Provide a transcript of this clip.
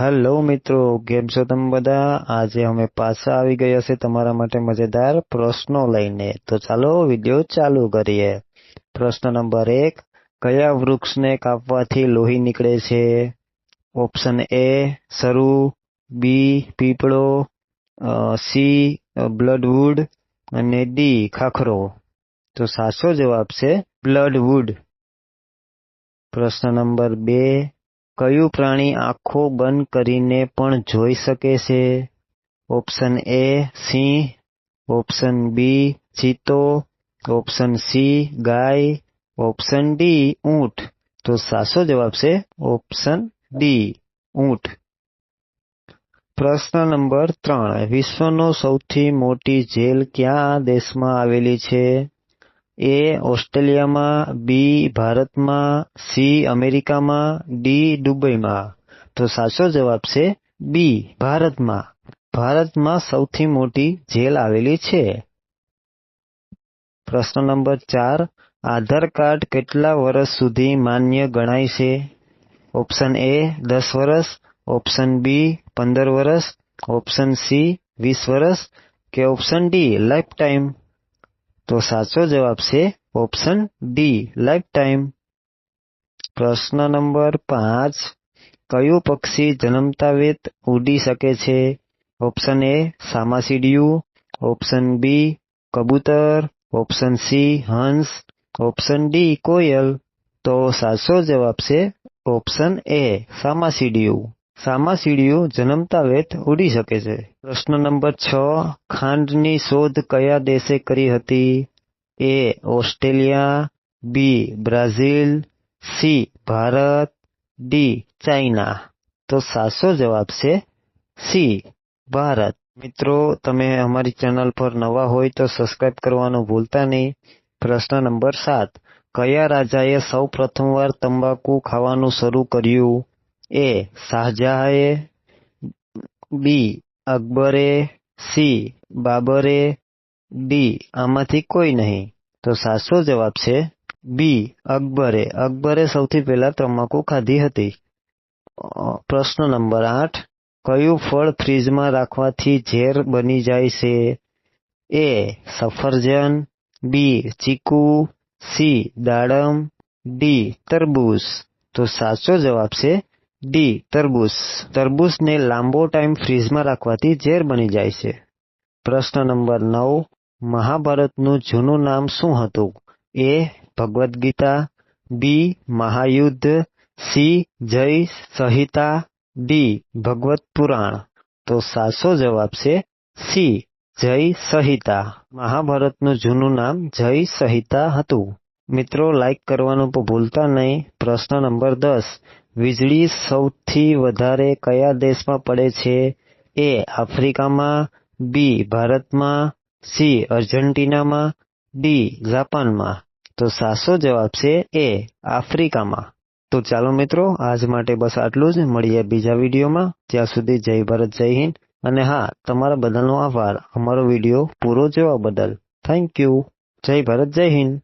Hello મિત્રો. કેમ છો તમે બધા? આજે અમે પાછા આવી ગયા છે તમારા માટે મજેદાર પ્રશ્નો લઈને. તો ચાલો વીડિયો ચાલુ કરીએ. પ્રશ્ન નંબર એક, કયા વૃક્ષને કાપવાથી લોહી નીકળે છે? ઓપ્શન એ સરુ બી, પીપળો સી, બ્લડવુડ અને ડી, ખાખરો. તો સાચો જવાબ છે બ્લડવુડ. પ્રશ્ન નંબર બે કયું પ્રાણી આંખો બંધ કરીને પણ જોઈ શકે છે? ઓપ્શન એ સિંહ ઓપ્શન બી ચિત્તો. ઓપ્શન સી ગાય. ઓપ્શન ડી ઊંટ. તો સાચો જવાબ છે ઓપ્શન ડી ઊંટ. પ્રશ્ન નંબર ત્રણ. વિશ્વનો સૌથી મોટી જેલ ક્યાં દેશમાં આવેલી છે? એ ઓસ્ટ્રેલિયામાં, બી ભારતમાં, સી અમેરિકામાં, ડી દુબઈમાં. તો સાચો જવાબ છે બી ભારતમાં. ભારતમાં સૌથી મોટી જેલ આવેલી છે. પ્રશ્ન નંબર ચાર, આધાર કાર્ડ કેટલા વર્ષ સુધી માન્ય ગણાય છે? ઓપ્શન એ, દસ વર્ષ. ઓપ્શન બી, પંદર વર્ષ. ઓપ્શન સી, વીસ વર્ષ. કે ઓપ્શન ડી, લાઈફ ટાઈમ? તો સાચો જવાબ છે ઓપ્શન ડી લાઈફ ટાઈમ પ્રશ્ન નંબર પાંચ, કયું પક્ષી જન્મતા વેત ઉડી શકે છે? ઓપ્શન એ સામાસીડિયું. ઓપ્શન બી કબૂતર. ઓપ્શન સી હંસ. ઓપ્શન ડી કોયલ. તો સાચો જવાબ છે ઓપ્શન એ સામાસીડિયું. સામાસીડિયું જન્મતા વેત ઉડી શકે છે. પ્રશ્ન નંબર છ, ખાંડની શોધ કયા દેશે કરી હતી? A, Australia, B, Brazil, C, Bharat, D, China. તો સાચો જવાબ છે સી, ભારત. મિત્રો, તમે અમારી ચેનલ પર નવા હોય તો સબસ્ક્રાઇબ કરવાનું ભૂલતા નહીં. પ્રશ્ન નંબર સાત, કયા રાજાએ સૌ પ્રથમવાર તંબાકુ ખાવાનું શરૂ કર્યું? એ શાહજહાએ બી અકબરે સી બાબરે ડી આમાંથી કોઈ નહીં તો સાચો જવાબ છે બી અકબરે અકબરે સૌથી પહેલા તમાકુ ખાધી હતી પ્રશ્ન નંબર આઠ કયું ફળ ફ્રીજમાં રાખવાથી ઝેર બની જાય છે? એ સફરજન બી ચીકુ સી દાડમ ડી તરબૂચ। તો સાચો જવાબ છે ડી તરબૂચ. તરબૂચને લાંબો ટાઈમ ફ્રીજમાં રાખવાથી ઝેર બની જાય છે. પ્રશ્ન નંબર નવ, મહાભારતનું જૂનું નામ શું હતું? એ ભગવદ્ ગીતા બી મહાયુદ્ધ. સી જય સંહિતા. ડી ભગવત પુરાણ. તો સાચો જવાબ છે સી જય સંહિતા. મહાભારતનું જૂનું નામ જય સંહિતા હતું. મિત્રો લાઈક કરવાનું ભૂલતા નહીં. પ્રશ્ન નંબર દસ વીજળી સૌથી વધારે કયા દેશમાં પડે છે? એ આફ્રિકામાં, બી ભારતમાં, સી અર્જેન્ટિનામાં, ડી જાપાનમાં. તો સાચો જવાબ છે એ આફ્રિકામાં. તો ચાલો મિત્રો, આજ માટે બસ આટલું જ. મળીએ બીજા વિડીયોમાં. ત્યાં સુધી જય ભારત, જય હિન્દ. અને હા, તમારા બધાનો આભાર. અમારો વીડિયો પૂરો જોવા બદલ. થેન્ક યુ જય ભારત, જય હિન્દ.